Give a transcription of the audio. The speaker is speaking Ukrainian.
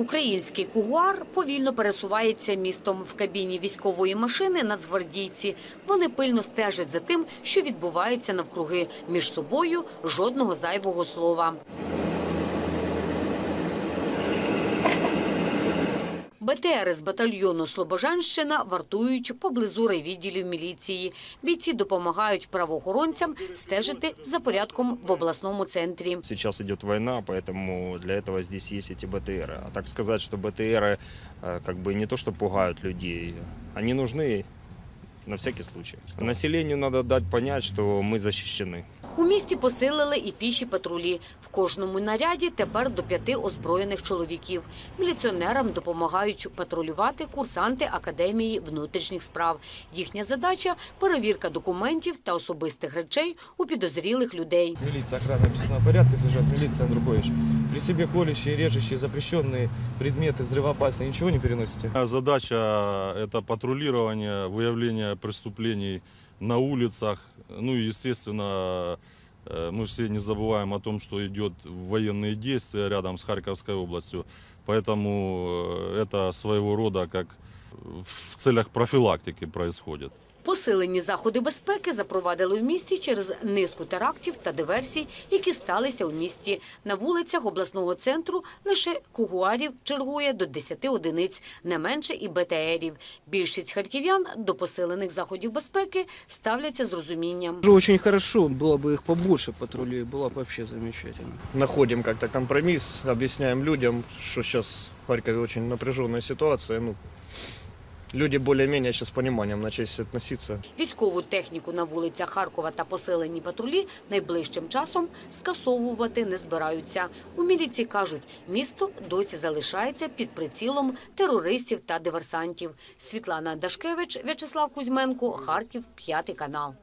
Український кугуар повільно пересувається містом в кабіні військової машини нацгвардійці. Вони пильно стежать за тим, що відбувається навкруги. Між собою жодного зайвого слова. БТР з батальйону Слобожанщина вартують поблизу райвідділів міліції. Бійці допомагають правоохоронцям стежити за порядком в обласному центрі. Сейчас идет война, поэтому для этого здесь есть эти БТРы. А так сказать, что БТРы э, как бы не то, что пугают людей, они нужны на всякий случай. Населению надо дать понять, что мы защищены. У місті посилили і піші патрулі. В кожному наряді тепер до п'яти озброєних чоловіків. Міліціонерам допомагають патрулювати курсанти Академії внутрішніх справ. Їхня задача перевірка документів та особистих речей у підозрілих людей. Милиция, охрана общественного порядка, сержант милиции Андрухович. При себе колющие, режущие, запрещенные предметы, взрывоопасные, ничего не переносите? Моя Задача – это патрулирование, выявление преступлений на улицах. Ну и, естественно, э, мы все не забываем о том, что идет военные действия рядом с Харьковской областью. Поэтому э, это своего рода как в целях профилактики происходит. Посилені заходи безпеки запровадили в місті через низку терактів та диверсій, які сталися у місті. На вулицях обласного центру лише кугуарів чергує до 10 одиниць, не менше і БТРів. Більшість харків'ян до посилених заходів безпеки ставляться з розумінням. Уже очень хорошо, было бы их побольше патрулей, было бы вообще замечательно. находим как-то компромисс, объясняем людям, что сейчас в Харькове очень напряженная ситуация. Ну, люди более-менее сейчас с пониманием начали относиться. Військову техніку на вулицях Харкова та поселені патрулі найближчим часом скасовувати не збираються. У міліції кажуть, місто досі залишається під прицілом терористів та диверсантів. Світлана Дашкевич, В'ячеслав Кузьменко, Харків, п'ятий канал.